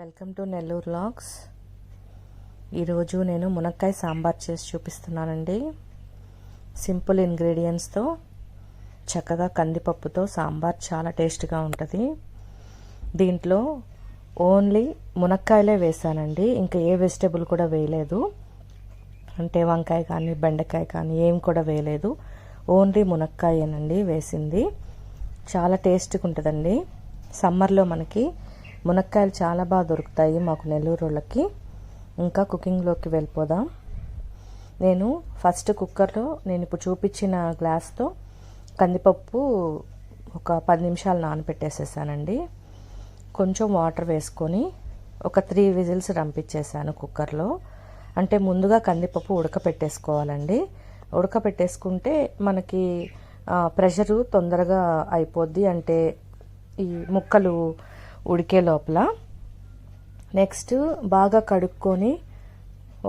Welcome to Nellore logs. ఈరోజు నేను మునక్కాయ సాంబార్ చేసి చూపిస్తున్నానండి. సింపుల్ ఇంగ్రీడియంట్స్తో చక్కగా కందిపప్పుతో సాంబార్ చాలా టేస్ట్గా ఉంటుంది. దీంట్లో ఓన్లీ మునక్కాయలే వేసానండి. ఇంకా ఏ వెజిటేబుల్ కూడా వేయలేదు. అంటే వంకాయ కానీ బెండకాయ కానీ ఏం కూడా వేయలేదు. ఓన్లీ మునక్కాయేనండి వేసింది. చాలా టేస్ట్గా ఉంటుందండి. సమ్మర్లో మనకి మునక్కాయలు చాలా బాగా దొరుకుతాయి మాకు నెల్లూరులకి ఇంకా కుకింగ్లోకి వెళ్ళిపోదాం. నేను ఫస్ట్ కుక్కర్లో నేను ఇప్పుడు చూపించిన గ్లాస్తో కందిపప్పు ఒక పది నిమిషాలు నానబెట్టేసేసానండి. కొంచెం వాటర్ వేసుకొని ఒక త్రీ విజిల్స్ రంపించేసాను కుక్కర్లో. అంటే ముందుగా కందిపప్పు ఉడకపెట్టేసుకోవాలండి. ఉడకపెట్టేసుకుంటే మనకి ప్రెషరు తొందరగా అయిపోద్ది. అంటే ఈ ముక్కలు ఉడికే లోపల నెక్స్ట్ బాగా కడుక్కొని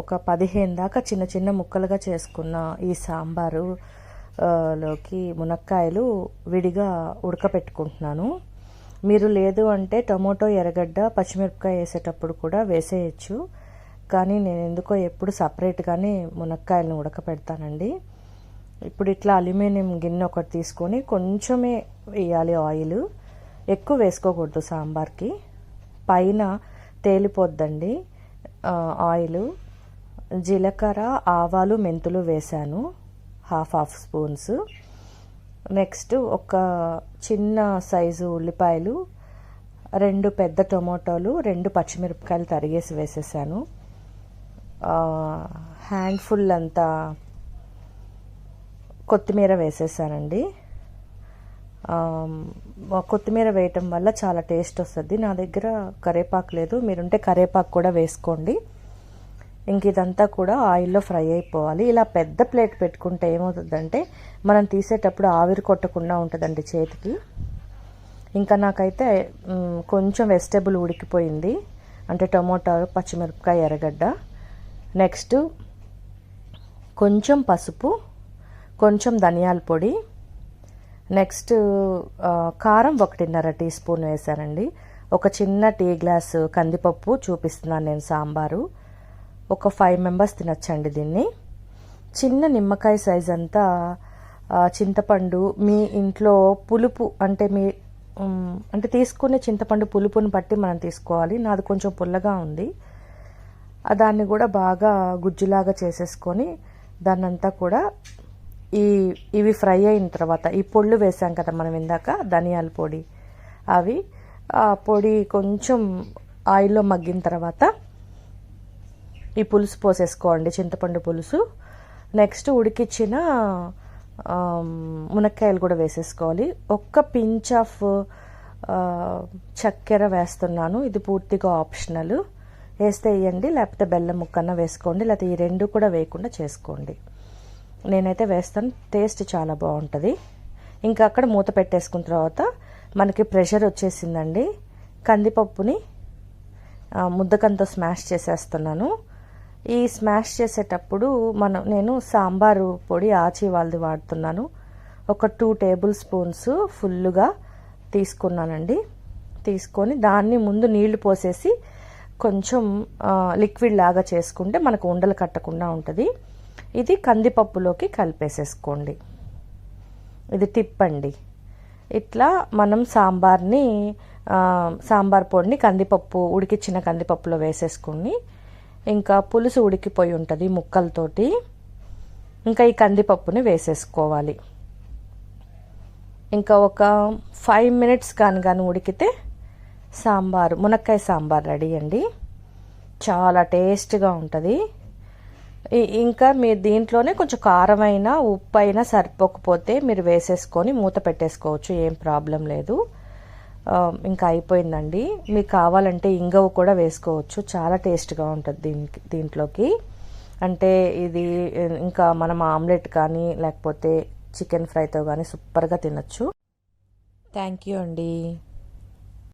ఒక పదిహేను దాకా చిన్న చిన్న ముక్కలుగా చేసుకున్న ఈ సాంబారు లోకి మునక్కాయలు విడిగా ఉడకపెట్టుకుంటున్నాను. మీరు లేదు అంటే టొమాటో ఎర్రగడ్డ పచ్చిమిరపకాయ వేసేటప్పుడు కూడా వేసేయచ్చు. కానీ నేను ఎందుకో ఎప్పుడు సపరేట్గానే మునక్కాయలను ఉడకపెడతానండి. ఇప్పుడు ఇట్లా అల్యూమినియం గిన్నె ఒకటి తీసుకొని కొంచెమే వేయాలి ఆయిల్. ఎక్కువ వేసుకోకూడదు సాంబార్కి. పైన తేలిపోద్దండి. ఆయిల్. జీలకర్ర ఆవాలు మెంతులు వేశాను. Half half spoons. నెక్స్ట్ ఒక చిన్న సైజు ఉల్లిపాయలు రెండు పెద్ద టొమాటోలు రెండు పచ్చిమిరపకాయలు తరిగేసి వేసేసాను. హ్యాండ్ఫుల్ అంతా కొత్తిమీర వేసేసానండి. కొత్తిమీర వేయటం వల్ల చాలా టేస్ట్ వస్తుంది. నా దగ్గర కరేపాకు లేదు. మీరుంటే కరేపాకు కూడా వేసుకోండి. ఇంక ఇదంతా కూడా ఆయిల్లో ఫ్రై అయిపోవాలి. ఇలా పెద్ద ప్లేట్ పెట్టుకుంటే ఏమవుతుందంటే మనం తీసేటప్పుడు ఆవిరి కొట్టకుండా ఉంటుందండి చేతికి. ఇంకా నాకైతే కొంచెం వెజిటేబుల్ ఉడికిపోయింది. అంటే టమోటా పచ్చిమిరపకాయ ఎర్రగడ్డ. నెక్స్ట్ కొంచెం పసుపు కొంచెం ధనియాల పొడి నెక్స్ట్ కారం ఒకటిన్నర టీ స్పూన్ వేసానండి ఒక చిన్న టీ గ్లాస్ కందిపప్పు చూపిస్తున్నాను నేను సాంబారు. ఒక ఫైవ్ మెంబర్స్ తినచ్చండి దీన్ని. చిన్న నిమ్మకాయ సైజ్ అంతా చింతపండు మీ ఇంట్లో పులుపు అంటే మీ అంటే తీసుకునే చింతపండు పులుపుని బట్టి మనం తీసుకోవాలి. నాది కొంచెం పుల్లగా ఉంది. దాన్ని కూడా బాగా గుజ్జులాగా చేసేసుకొని దాన్నంతా కూడా ఈ ఇవి ఫ్రై అయిన తర్వాత ఈ పొళ్ళు వేసాం కదా మనం ఇందాక ధనియాల పొడి. అవి ఆ పొడి కొంచెం ఆయిల్లో మగ్గిన తర్వాత ఈ పులుసు పోసేసుకోండి చింతపండు పులుసు. నెక్స్ట్ ఉడికిచ్చిన మునక్కాయలు కూడా వేసేసుకోవాలి. ఒక్క పించ్ ఆఫ్ చక్కెర వేస్తున్నాను. ఇది పూర్తిగా ఆప్షనల్. వేస్తే వేయండి లేకపోతే బెల్లం ముక్కన్న వేసుకోండి లేకపోతే ఈ రెండు కూడా వేయకుండా చేసుకోండి. నేనైతే వేస్తాను. టేస్ట్ చాలా బాగుంటుంది. ఇంకా అక్కడ మూత పెట్టేసుకున్న తర్వాత మనకి ప్రెషర్ వచ్చేసిందండి. కందిపప్పుని ముద్దకంతో స్మాష్ చేసేస్తున్నాను. ఈ స్మాష్ చేసేటప్పుడు మనం నేను సాంబారు పొడి ఆచి వాళ్ళది వాడుతున్నాను. ఒక టూ టేబుల్ స్పూన్స్ ఫుల్గా తీసుకున్నానండి. తీసుకొని దాన్ని ముందు నీళ్ళు పోసేసి కొంచెం లిక్విడ్ లాగా చేసుకుంటే మనకు ఉండలు కట్టకుండా ఉంటుంది. ఇది కందిపప్పులోకి కలిపేసేసుకోండి. ఇది టిప్ అండి ఇట్లా మనం సాంబార్ని సాంబార్ పొడిని కందిపప్పు ఉడికిచ్చిన కందిపప్పులో వేసేసుకుని ఇంకా పులుసు ఉడికిపోయి ఉంటుంది ముక్కలతోటి. ఇంకా ఈ కందిపప్పుని వేసేసుకోవాలి. ఇంకా ఒక ఫైవ్ మినిట్స్ కానీ కానీ ఉడికితే సాంబారు మునక్కాయ సాంబార్ రెడీ అండి. చాలా టేస్ట్గా ఉంటుంది. ఇంకా మీరు దీంట్లోనే కొంచెం కారమైన ఉప్పు అయినా సరిపోకపోతే మీరు వేసేసుకొని మూత పెట్టేసుకోవచ్చు ఏం ప్రాబ్లం లేదు. ఇంకా అయిపోయిందండి. మీకు కావాలంటే ఇంగవ కూడా వేసుకోవచ్చు. చాలా టేస్ట్గా ఉంటుంది దీనికి దీంట్లోకి. అంటే ఇది ఇంకా మనం ఆమ్లెట్ కానీ లేకపోతే చికెన్ ఫ్రైతో కానీ సూపర్గా తినచ్చు. థ్యాంక్ యూ అండి.